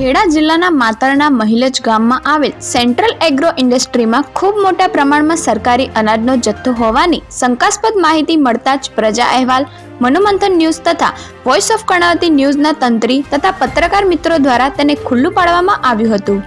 ખેડા જિલ્લાના માતરના મહિલજ ગામમાં આવેલ સેન્ટ્રલ એગ્રો ઇન્ડસ્ટ્રીમાં ખૂબ મોટા પ્રમાણમાં સરકારી અનાજનો જથ્થો હોવાની શંકાસ્પદ માહિતી મળતા જ પ્રજા અહેવાલ, મનોમંથન ન્યૂઝ તથા વોઇસ ઓફ કર્ણાવતી ન્યૂઝના તંત્રી તથા પત્રકાર મિત્રો દ્વારા તેને ખુલ્લું પાડવામાં આવ્યું હતું.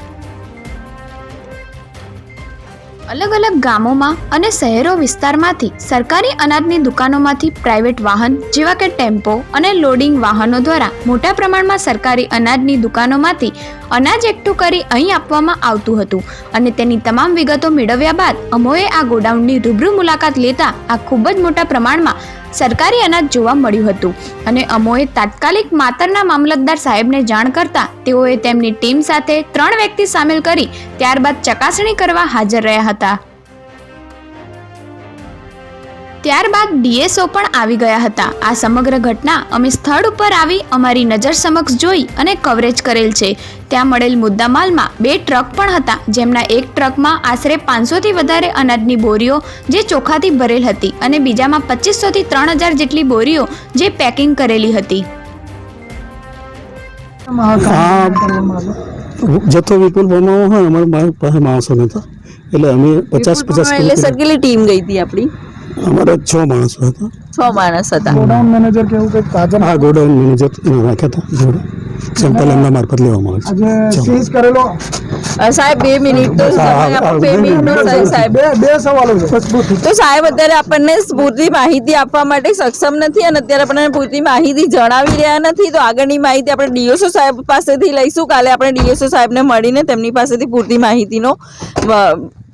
અલગ અલગ ગામોમાં અને શહેરો વિસ્તારમાંથી સરકારી અનાજની દુકાનોમાંથી પ્રાઇવેટ વાહન જેવા કે ટેમ્પો અને લોડિંગ વાહનો દ્વારા મોટા પ્રમાણમાં સરકારી અનાજની દુકાનોમાંથી અનાજ એકઠું કરી અહીં આપવામાં આવતું હતું અને તેની તમામ વિગતો મેળવ્યા બાદ અમોએ આ ગોડાઉનની રૂબરૂ મુલાકાત લેતા આ ખૂબ જ મોટા પ્રમાણમાં સરકારી અનાજ જોવા મળ્યું હતું. અને અમોએ તાત્કાલિક માતરના મામલતદાર સાહેબને જાણ કરતા તેઓએ તેમની ટીમ સાથે ત્રણ વ્યક્તિ સામેલ કરી ત્યારબાદ ચકાસણી કરવા હાજર રહ્યા હતા. ત્યારબાદ ડીએસઓ પણ આવી ગયા હતા. આ સમગ્ર ઘટના અમે સ્થળ ઉપર આવી અમારી નજર સમક્ષ જોઈ અને કવરેજ કરેલ છે. ત્યાં મળેલ મુદ્દામાલમાં બે ટ્રક પણ હતા. જેમના એક ટ્રકમાં આશરે પાંચસોથી વધારે અનાજની બોરીઓ જે ચોખાથી ભરેલ હતી અને બીજામાં પચીસોથી ત્રણ હજાર જેટલી બોરીઓ જે પેકિંગ કરેલી હતી. જથ્થો વિપુલ બનાવવો હોય અમારે પાસે માણસો નહોતા. એટલે અમે પચાસ પચાસ એટલે સરકેલી ટીમ ગઈ હતી આપણી. અમારે છ માણસો હતા. છ માણસ હતા. ગોડાઉન મેનેજર કેવું કંઈક તાજા હા ગોડાઉન મેનેજર રાખ્યા હતા જોડે. સેમ્પલ એમના મારફત લેવામાં આવે છે. સીઝ કરેલો? સાહેબ બે મિનિટ તો બે મિનિટ. સાહેબ. સવાલો છે. તો સાહેબ અત્યારે આપણને પૂરતી માહિતી આપવા માટે સક્ષમ નથી અને અત્યારે આપણને પૂરતી માહિતી જણાવી રહ્યા નથી તો આગળની માહિતી આપણે ડીએસઓ સાહેબ પાસેથી લઈશું. કાલે આપણે ડીએસઓ સાહેબને મળીને તેમની પાસેથી પૂરતી માહિતીનો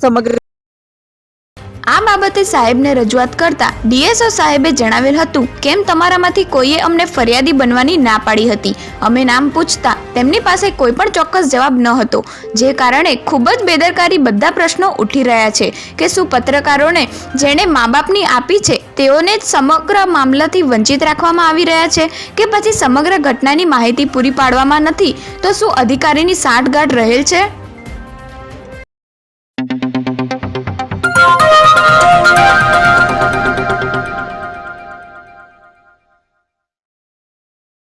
સમગ્ર આ બાબતે સાહેબને રજૂઆત કરતા ડીએસઓ સાહેબે જણાવેલ હતું, કેમ તમારામાંથી કોઈએ અમને ફરિયાદી બનવાની ના પાડી હતી? અમે નામ પૂછતા તેમની પાસે કોઈ પણ ચોક્કસ જવાબ ન હતો, જે કારણે ખૂબ જ બેદરકારી બધા પ્રશ્નો ઉઠી રહ્યા છે કે શું પત્રકારોને જેણે મા બાપની આપી છે, તેઓને જ સમગ્ર મામલાથી વંચિત રાખવામાં આવી રહ્યા છે કે પછી સમગ્ર ઘટનાની માહિતી પૂરી પાડવામાં નથી? તો શું અધિકારીની સાંઠગાંઠ રહેલ છે? Thank.